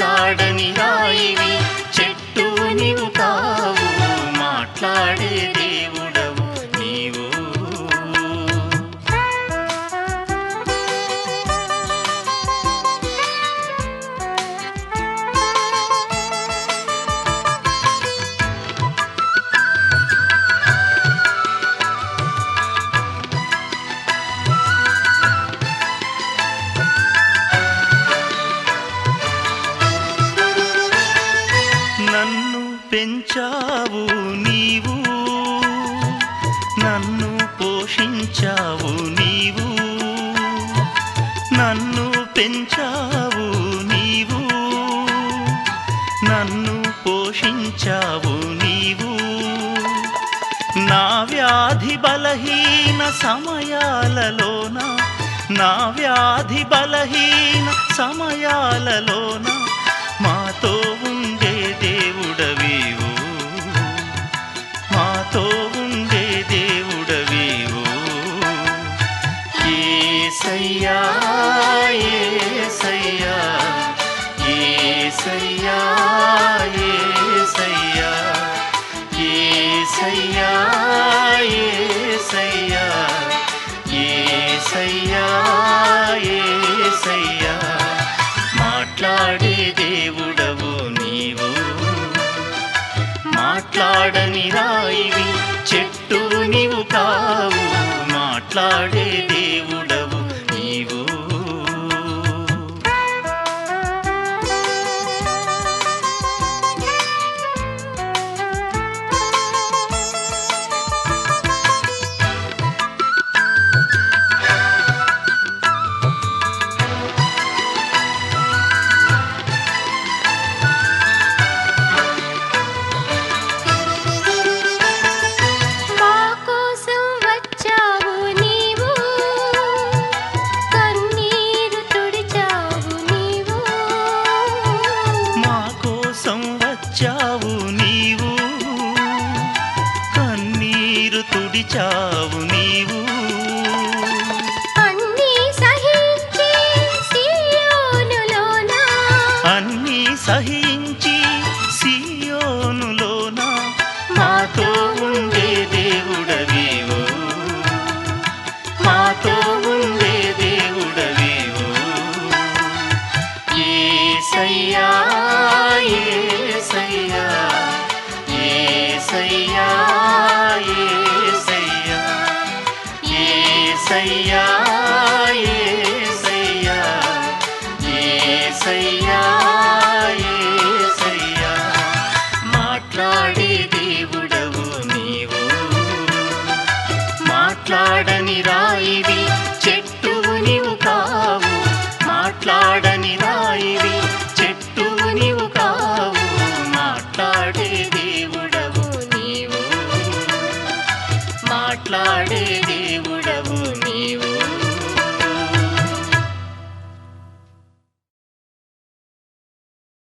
ಕಾಡನಿನಾಯಿವಿ పెంచావు నీవు నన్ను పోషించావు నీవు నన్ను పెంచావు నీవు నన్ను పోషించావు నీవు. నా వ్యాధి బలహీన సమయాలలోన నా వ్యాధి బలహీన సమయాలలోన మాతో ఉండే దేవుడవి. దేవుడవు నీవు. మాట్లాడని చెట్టు నీవు కావు. మాట్లాడే దేవుడవు చావు నీవు. కన్నీరు తుడిచావు నీవు. అన్నీ సహించి మాట్లాడేది